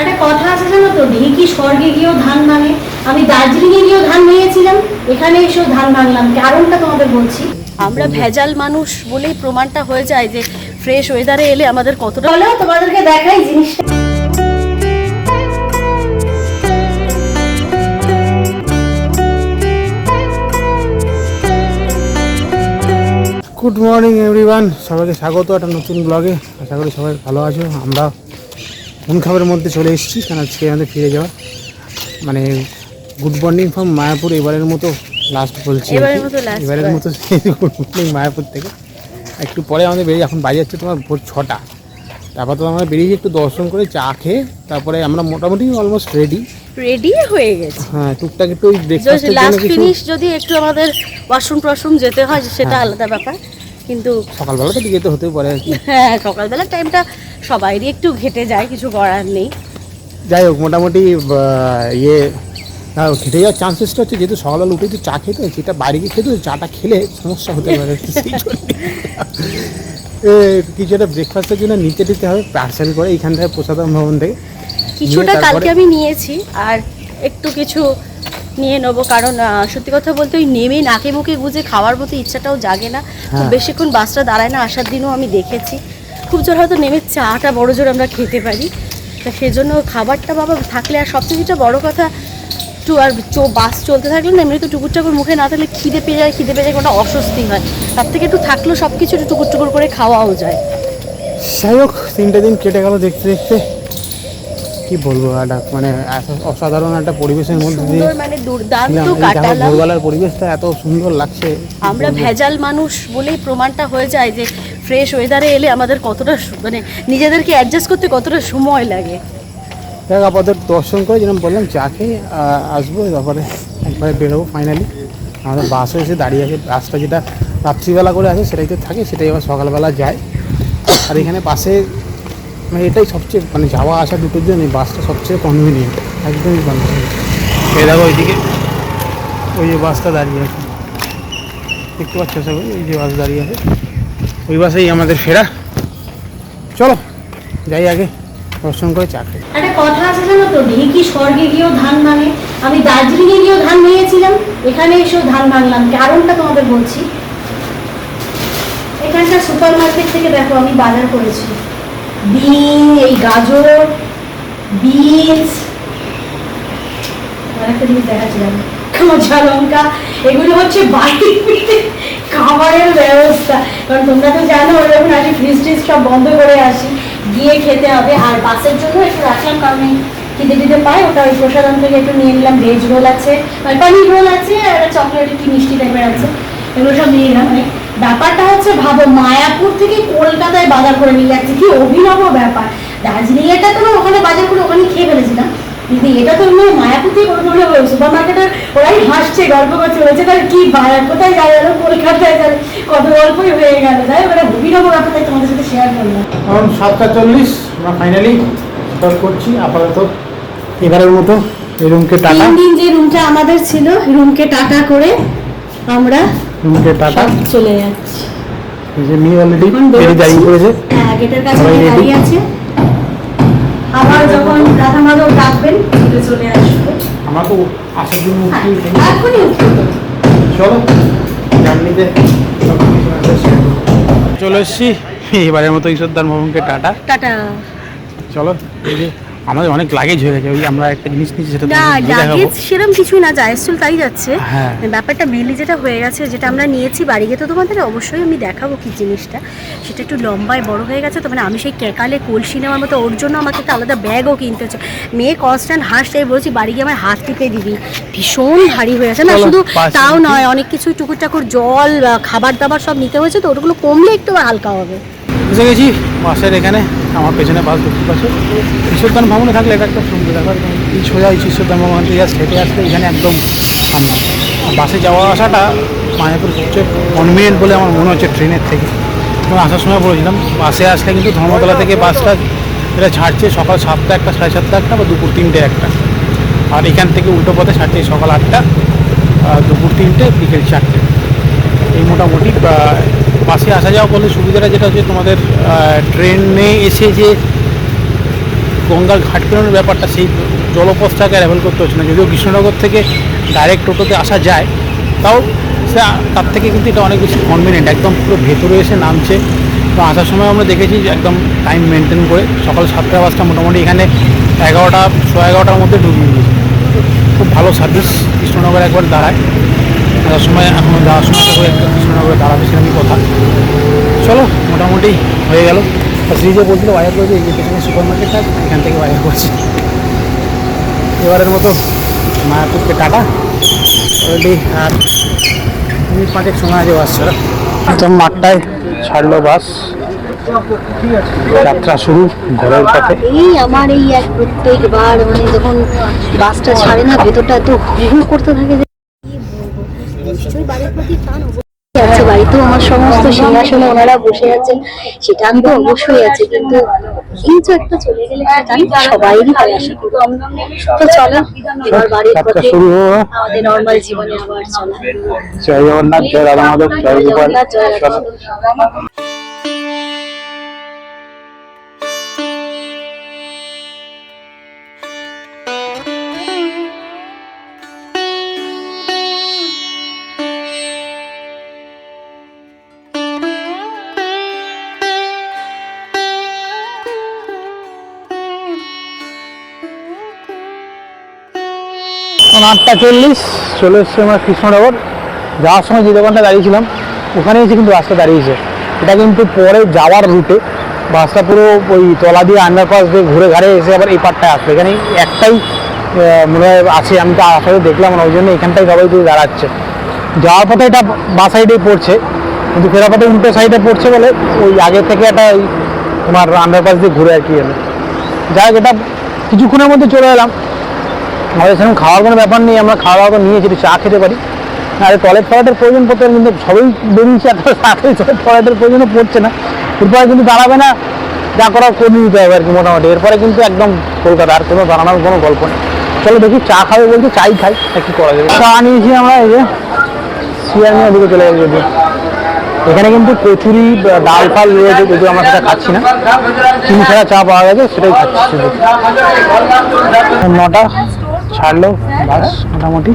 একটা কথা আছে জানো তো? ঢেকি স্বর্গে গিয়েও ধান ভাঙে। আমি দার্জিলিং এ গিয়েও ধান ভেঙেছিলাম। এখানে এসেও ধান ভাঙলাম। কারণটা তোমাদের বলছি। আমরা ভেজাল মানুষ বলেই প্রমাণটা হয়ে যায় যে ফ্রেশ ওয়েদারে এলে আমাদের কতটা চলো তোমাদেরকে দেখাই জিনিসটা। গুড মর্নিং এভরিওয়ান সবাইকে স্বাগত। একটা নতুন ব্লগে আশা করি সবাই ভালো আছো। আমরা মন খাবারের মধ্যে চলে এসেছি কেন আজকে আমাদের ফিরে যাওয়া। মানে গুড মর্নিং ফ্রম মায়াপুর এবারের মতো লাস্ট বলছি এবারের মতো গুড মর্নিং মায়াপুর থেকে। একটু পরে আমাদের বেরিয়ে এখন বাজে যাচ্ছে তোমার ভোর ছটা। তারপর তো আমরা বেরিয়েছি একটু দর্শন করে চা খেয়ে তারপরে আমরা মোটামুটি অলমোস্ট রেডি রেডি হয়ে গেছে। হ্যাঁ টুকটাক একটু জন্য লাস্ট ফিনিশ যদি একটু আমাদের ওয়াশরুম টশরুম যেতে হয় সেটা হ্যাঁ। আলাদা ব্যাপার। কিন্তু সকালবেলা তো যেতে হতেও পারে হ্যাঁ সকালবেলার টাইমটা সবাইরই একটু ঘেটে যায় কিছু করার নেই। যাই হোক মোটামুটি ইয়ে খেতে যাওয়ার চান্সেসটা হচ্ছে যেহেতু সকালবেলা উঠে তো চা খেতে সেটা বাইরে গিয়ে খেতে চাটা খেলে সমস্যা হতে পারে এ, কিছু একটা ব্রেকফাস্টের জন্য নিতে দিতে হবে পার্সেল করে এইখান থেকে প্রসাদম ভবন থেকে। কিছুটা কালকে আমি নিয়েছি আর একটু কিছু নিয়ে নেব কারণ সত্যি কথা বলতে ওই নেমে নাকে মুখে গুজে খাওয়ার মতো ইচ্ছাটাও জাগে না। খুব হ্যাঁ। বেশিক্ষণ বাসটা দাঁড়ায় না আসার দিনও আমি দেখেছি। খুব জোর হয়তো নেমে চাটা বড় জোর আমরা খেতে পারি। তা সেজন্য খাবারটা বাবা থাকলে আর সবচেয়ে যেটা বড় কথা একটু আর বাস চলতে থাকলে না এমনি তো টুকুর টাকুর মুখে না থাকলে খিদে পেয়ে যায় খিদে পেয়ে যায় কোনো অস্বস্তি হয়। তার থেকে একটু থাকলেও সব কিছু একটু টুকুর টুকুর করে খাওয়াও যায়। যাই হোক তিনটে দিন কেটে গেল দেখতে দেখতে। কি বলব একটা মানে অসাধারণ একটা পরিবেশের মধ্যে দিয়ে মানে দুর্দান্ত কাটালাম। ভোরবেলার পরিবেশটা এত সুন্দর লাগছে। আমরা ভেজাল মানুষ বলেই প্রমাণটা হয়ে যায় যে ফ্রেশ ওয়েদারে এলে আমাদের কতটা মানে নিজেদেরকে অ্যাডজাস্ট করতে কতটা সময় লাগে। দেখ আপাতত দর্শন করে যেরকম বললাম চা খেয়ে আসব তারপরে একবারে বেরোবো ফাইনালি আমাদের বাসও এসে দাঁড়িয়ে আছে বাসটা যেটা রাত্রিবেলা করে আছে সেটাই তো থাকে সেটাই আবার সকালবেলা যায়। আর এখানে বাসে মানে এটাই সবচেয়ে মানে যাওয়া আসা দুটোর জন্য এই বাসটা সবচেয়ে কনভিনিয়েন্ট একদমই কনভিনিয়েন্ট এই দেখো ওইদিকে। ওই যে বাসটা দাঁড়িয়ে আছে। দেখতে পাচ্ছ করি ওই যে বাস দাঁড়িয়ে আছে। ওই বাসেই আমাদের ফেরা চলো যাই আগে দর্শন করে চা খাই। একটা কথা আছে জানো তো ঢেকি স্বর্গে গিয়েও ধান ভাঙে? আমি দার্জিলিং এ গিয়েও ধান ভেঙেছিলাম এখানে এসেও ধান ভাঙলাম। কারণটা তোমাদের বলছি। এখানকার সুপার মার্কেট থেকে দেখো আমি বাজার করেছি। বিন, এই গাজর বিনস লঙ্কা, এগুলো হচ্ছে খাবারের ব্যবস্থা। কারণ তোমরা তো জানো ওরা যখন ফ্রিজ ট্রিজ সব বন্ধ করে আসি, গিয়ে খেতে হবে, আর বাসের জন্য একটু রাখলাম কারণ খিদে টিদে পাই ওটা ওই প্রসাদম থেকে একটু নিয়ে নিলাম ভেজ রোল আছে পানির রোল আছে, আর চকলেট কি মিষ্টি টাইপের আছে, এগুলো সব নিয়ে নিলাম। মানে ব্যাপারটা হচ্ছে ভাবো মায়াপুর থেকে কলকাতায় বাজার করে নিয়ে যাচ্ছে। কি অভিনব ব্যাপার। দার্জিলিং এটা তো ওখানে বাজার করে ওখানে খেয়ে ফেলেছিলাম কিন্তু এটা তো মানে মায়াপুর থেকে কোনো কোনো সুপার মার্কেটের ওরাই হাসছে গল্প করছে বলছে তার কি বাজার কোথায় যাবে গেল কলকাতায় যাবে কত গল্পই হয়ে গেল। তাই ওটা অভিনব ব্যাপার তাই তোমাদের সাথে শেয়ার করলাম। এখন সাতটা চল্লিশ আমরা ফাইনালি স্টার্ট করছি আপাতত এবারের মতো রুমকে টাটা। তিন দিন যে রুমটা আমাদের ছিল রুমকে টাটা করে আমরা রুমকে টাটা। চলে যাচ্ছি। যে মেয়ে অলরেডি বেরোচ্ছি। দাঁড়িয়ে পড়েছে হ্যাঁ গেটের কাছে দাঁড়িয়ে আছে আবার যখন রাধা মাধব ডাকবেন ছুটে চলে আসবে আমার তো আসার জন্য নেই। এখনই চলো জার্নিতে। চলে এসছি এবারের মতো ঈশ্বরদার মোহনকে টাটা টাটা চলো আমাদের অনেক লাগেজ হয়ে গেছে। ওই আমরা একটা জিনিস নিচ্ছি সেটা না লাগেজ সেরকম কিছুই না যা এসছিল তাই যাচ্ছে। হ্যাঁ। ব্যাপারটা মেনলি যেটা হয়ে গেছে যেটা আমরা নিয়েছি বাড়ি গিয়ে তো তোমাদের অবশ্যই আমি দেখাবো কি জিনিসটা। সেটা একটু লম্বায় বড় হয়ে গেছে তো মানে আমি সেই কেকালে কলসি নেওয়ার মতো ওর জন্য আমাকে একটা আলাদা ব্যাগও কিনতে হচ্ছে। মেয়ে কনস্ট্যান্ট হাসছে বলছি বাড়ি গিয়ে আমার হাত টিপে দিবি। ভীষণ ভারী হয়ে গেছে। না শুধু তাও নয় অনেক কিছু টুকুর টাকুর জল খাবার দাবার সব নিতে হয়েছে তো ওগুলো কমলে একটু হালকা হবে। এসে গেছি বাসের এখানে। আমার পেছনে বাস দেখতে পাচ্ছ ঈশ্বরদান ভবনে থাকলে এটা একটা সুন্দর ব্যাপার। এই সোজা ঈশ্বরদান ভবন থেকে হেঁটে আসলে এখানে একদম সামনে। বাসে যাওয়া আসাটা মায়াপুর সবচেয়ে কনভিনিয়েন্ট বলে আমার মনে হচ্ছে ট্রেনের থেকে। এবং আসার সময় বলেছিলাম, বাসে আসলে কিন্তু ধর্মতলা থেকে বাসটা এটা ছাড়ছে সকাল সাতটা একটা, সাড়ে সাতটা একটা বা দুপুর তিনটে একটা। আর এখান থেকে উল্টো পথে ছাড়ছে সকাল আটটা দুপুর তিনটে, বিকেল চারটে। এই মোটামুটি বাসে আসা যাওয়া করলে সুবিধাটা যেটা হচ্ছে তোমাদের ট্রেনে এসে যে গঙ্গার ঘাট পেরোনোর ব্যাপারটা, সেই জলপথটাকে অ্যাভেল করতে হচ্ছে না। যদিও কৃষ্ণনগর থেকে ডাইরেক্ট টোটোতে আসা যায়, তাও সে তার থেকে কিন্তু এটা অনেক বেশি কনভিনিয়েন্ট একদম পুরো ভেতরে এসে নামছে। তো আসার সময় আমরা দেখেছি যে একদম টাইম মেনটেন করে সকাল সাতটা বাজটা মোটামুটি এখানে এগারোটা, সোয়া এগারোটার মধ্যে ঢুকিয়ে দিয়েছে। খুব ভালো সার্ভিস কৃষ্ণনগর একবার দাঁড়ায়। আসার সময় এখন যাওয়ার সময় তো একটা কৃষ্ণনগরে দাঁড়াবে সেরকমই কথা? চলো মোটামুটি হয়ে গেল। সিরিজে বলছিল বাজার করেছে এই যে পেছনে সুপার মার্কেটটা এখান থেকে বাজার করছে। এবারের মতো মায়াপুরকে টাটা। অলরেডি আর মিনিট পাঁচেক সময় আছে বাস ছাড়া একদম মাঠটায় ছাড়লো বাস। যাত্রা শুরু ঘরের পথে। এই আমার এই এক প্রত্যেকবার মানে যখন বাসটা ছাড়ে না ভেতরটা এত হু করতে থাকে যে বাড়ির প্রতি টান আছে বাড়িতেও আমার সমস্ত সিংহাসনে ওনারা বসে আছেন সেটা আমি তো অবশ্যই আছে কিন্তু এই যে একটা চলে গেলে জানি সবাইরই হয় আসে তো চলো এবার বাড়ির যাত্রা পথে আমাদের নর্মাল জীবনে আবার চলা। জয় জগন্নাথ জয় রাধা মাধব জয় গোপাল এখন আটটা চল্লিশ, চলে এসছে আমরা কৃষ্ণনগর। যাওয়ার সময় যে দোকানটা দাঁড়িয়েছিলাম, ওখানে এসে কিন্তু বাসটা দাঁড়িয়েছে। এটা কিন্তু পরে যাওয়ার রুটে বাসটা পুরো ওই তলা দিয়ে আন্ডারপাস দিয়ে ঘুরে ঘাড়ে এসে আবার এই পাটটায় আসবে। এখানে একটাই মনে হয় আছে, আমি তো আসলে দেখলাম না, ওই জন্য এখানটাই সবাই দিয়ে দাঁড়াচ্ছে। যাওয়ার পথে এটা বা সাইডেই পড়ছে, কিন্তু ফেরার পথে উল্টো সাইডে পড়ছে বলে ওই আগে থেকে একটা ওই তোমার আন্ডারপাস দিয়ে ঘুরে আর কি এলো। যাই হোক, এটা কিছুক্ষণের মধ্যে চলে এলাম। আমাদের সেরকম খাওয়ার কোনো ব্যাপার নেই, আমরা খাওয়া দাওয়া নিয়েছি, একটু চা খেতে পারি। আর টয়লেট ফয়লেটের প্রয়োজন পড়তে কিন্তু সবই বেরিয়েছে, এত সাথে টয়লেটের প্রয়োজনও পড়ছে না। এরপরে কিন্তু দাঁড়াবে না, যা করে নিতে হবে আর কি মোটামুটি। এরপরে কিন্তু একদম কলকাতা, আর কোনো দাঁড়ানোর কোনো গল্প নেই। চলো দেখি চা খাবে বলতে চাই খাই কি করা যাবে। চা নিয়েছি আমরা, এই যে সিয়ামি ওদিকে চলে যাবে যদি এখানে কিন্তু কচুরি ডাল ফাল রয়েছে, যদিও আমরা সেটা খাচ্ছি না। চিনি ছাড়া চা পাওয়া গেছে, সেটাই খাচ্ছি। নটা। ছাড়লো বাস মোটামুটি।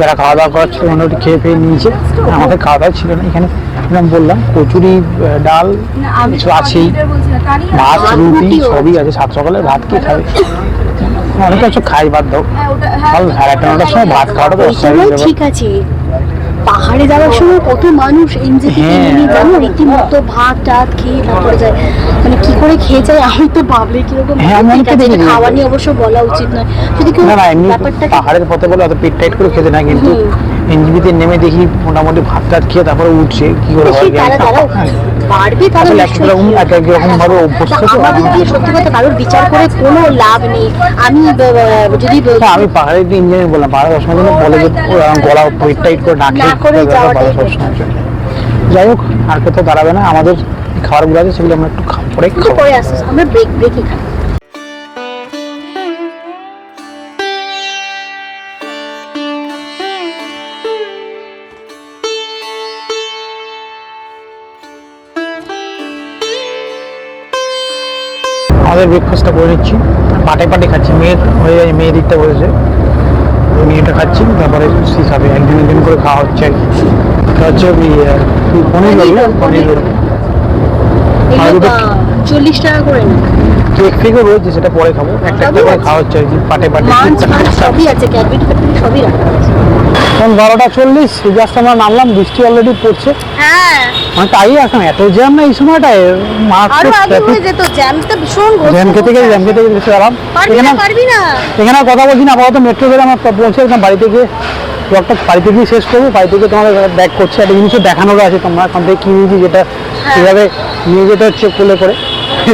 যারা খাওয়া দাওয়া করার ছিল মোটামুটি খেয়ে ফেয়ে নিয়েছে। আমাদের খাওয়া দাওয়া ছিল না এখানে যেরকম বললাম কচুরি ডাল কিছু আছেই ভাত রুটি সবই আছে সাত সকালে ভাত কে খাবে? অনেক কিছু খাই বাদ দাও। কাল সাড়ে আটটা নটার সময় ভাত খাওয়াটা তো অস্বাভাবিক ঠিক আছে। পাহাড়ে যাওয়ার সময় কত মানুষ এনজেপি হ্যাঁ। জানো রীতিমতো ভাত টাত খেয়ে তারপরে যায় মানে কি করে খেয়ে যায় আমি তো ভাবলে কীরকম হ্যাঁ। খাওয়া নিয়ে অবশ্য বলা উচিত নয় যদি কেউ ব্যাপারটা পাহাড়ের পথে বলে অত পেট টাইট করে খেতে না কিন্তু এনজিবিতে নেমে দেখি মোটামুটি ভাত টাত খেয়ে তারপরে উঠছে কি করে হয়। পারবে তারা আসলে এক রকম এক এক রকম ভাবে অভ্যস্ত আমাদের দিয়ে সত্যি কথা কারোর বিচার করে কোনো লাভ নেই আমি যদি আমি পাহাড়ে একটু ইঞ্জিনিয়ার বললাম পাহাড়ে সবসময় জন্য বলে যে গলা পেট টাইট করে না করে খেতে সবসময় জন্য। যাই হোক আর কোথাও দাঁড়াবে না আমাদের খাবারগুলো আছে সেগুলো আমরা একটু পরে খাব। পরে আমরা ব্রেক ব্রেকই খাই আমাদের ব্রেকফাস্টটা করে নিচ্ছি। পাটে পাটে খাচ্ছি। মেয়ের হয়ে যায় মেয়ে দিকটা বলেছে। মেয়েটা খাচ্ছি তারপরে সে খাবে। একদিন একদিন করে খাওয়া হচ্ছে আর কি। এটা হচ্ছে পনির রোল পনির রোল চল্লিশ টাকা করে কেক ফেকও রয়েছে সেটা পরে খাব। একটা একটা করে খাওয়া হচ্ছে আর কি পাটে পাটে। সবই আছে। ক্যাডবেরি সবই রাখা বারোটা চল্লিশ জাস্ট আমরা নামলাম বৃষ্টি অলরেডি পড়ছে। হ্যাঁ। মানে তাই এখন এত জ্যাম না এই সময়টায়? হয়ে জ্যাম খেতে গেলে জ্যাম খেতে গেলে এখানে না পারবি না। এখানে আর কথা বলছি না আপাতত মেট্রো ধরে আমরা পৌঁছে একদম বাড়িতে গিয়ে ব্লগটা বাড়িতে গিয়ে শেষ করব বাড়িতে গিয়ে তোমাদের ব্যাক করছে একটা জিনিসও দেখানোরও আছে তোমরা এখান থেকে কি নিয়েছি যেটা কীভাবে নিয়ে যেতে হচ্ছে কোলে করে।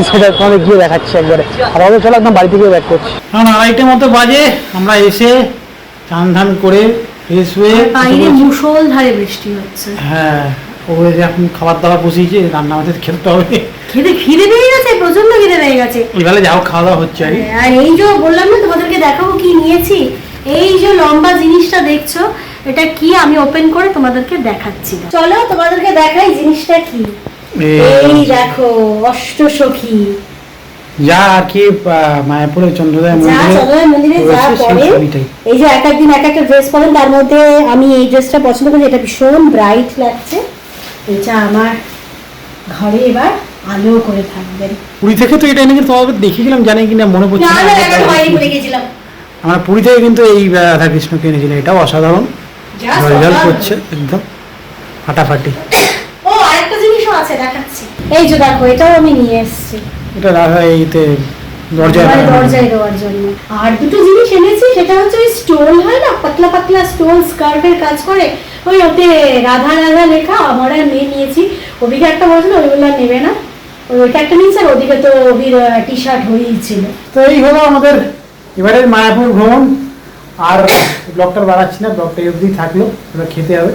সেটা তোমাদের গিয়ে দেখাচ্ছি একবারে। আর আমাদের চলো একদম বাড়িতে গিয়ে ব্যাক করছি। এখন আড়াইটে মতো বাজে আমরা এসে চান ধান করে হয়ে বাইরে বৃষ্টি হচ্ছে। হ্যাঁ ও এই যে এখন খাবার দাবার বসিয়েছে রান্না আমাদের খেতে হবে। খেতে খিদে পেয়ে গেছে প্রচণ্ড খিদে পেয়ে গেছে। ওইবেলা যাও খাওয়া দাওয়া হচ্ছে। আর এই যে বললাম না তোমাদেরকে দেখাবো কি নিয়েছি। এই যে লম্বা জিনিসটা দেখছ এটা কি আমি ওপেন করে তোমাদেরকে দেখাচ্ছি। চলো তোমাদেরকে দেখাই জিনিসটা কি। এই দেখো অষ্ট সখী যা আর কি মায়াপুরের চন্দ্রদয় মন্দিরে এই যে এক একদিন এক একটা ড্রেস পরেন তার মধ্যে আমি এই ড্রেসটা পছন্দ করি এটা ভীষণ ব্রাইট লাগছে। এটা আমার ঘরে এবার আলো করে থাকবেন পুরী থেকে তো এটা এনেছি তোমাকে দেখিয়েছিলাম জানি কিনা মনে পড়ছে না। বাইরে ভুলে গেছিলাম। আমরা পুরী থেকে কিন্তু এই রাধা কৃষ্ণকে এনেছিলাম এটাও অসাধারণ। করছে একদম। ফাটাফাটি। ও আরেকটা জিনিসও আছে দেখাচ্ছি। এই যে দেখো এটাও আমি নিয়ে এসেছি। এটা রাধা এইতে দরজায় মানে দরজায় দেওয়ার জন্য। আর দুটো জিনিস এনেছি সেটা হচ্ছে ওই স্টোল হয় না পাতলা পাতলা স্টোল স্কার্ফের কাজ করে ওই ওতে রাধা রাধা লেখা আমরা মেয়ে নিয়েছি। ওদিকে একটা বলছিল ওইগুলো নেবে না। ওই ওইটা একটা নিয়েছে আর ওদিকে তো ওবির টি শার্ট হয়েই ছিল। তো এই হলো আমাদের এবারের মায়াপুর ভ্রমণ। আর ব্লগটা বাড়াচ্ছি না ব্লগটা অবধি থাকল এবার খেতে হবে।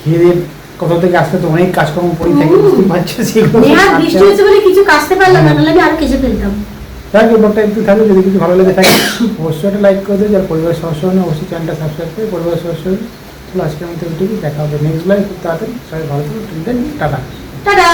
খেয়ে দিয়ে কোথাও থেকে আসতে তো অনেক কাজকর্ম পড়ে থাকে বুঝতে পারছ সেগুলো। বৃষ্টি। বলে কিছু কাজতে পারলাম না নাহলে আমি আর কিছু ফেলতাম। যাই হোক ব্লগটা একটু থাকবে যদি কিছু ভালো লেগে থাকে অবশ্যই একটা লাইক করে দেবে যার পরিবারের সদস্য হলে অবশ্যই চ্যানেলটা সাবস্ক্রাইব করে পরিবারের সদস্য চলো আজকে আমি তো দেখা হবে নেক্সট লাইভ খুব তাড়াতাড়ি সবাই ভালো থাকবে টাটা। টাটা!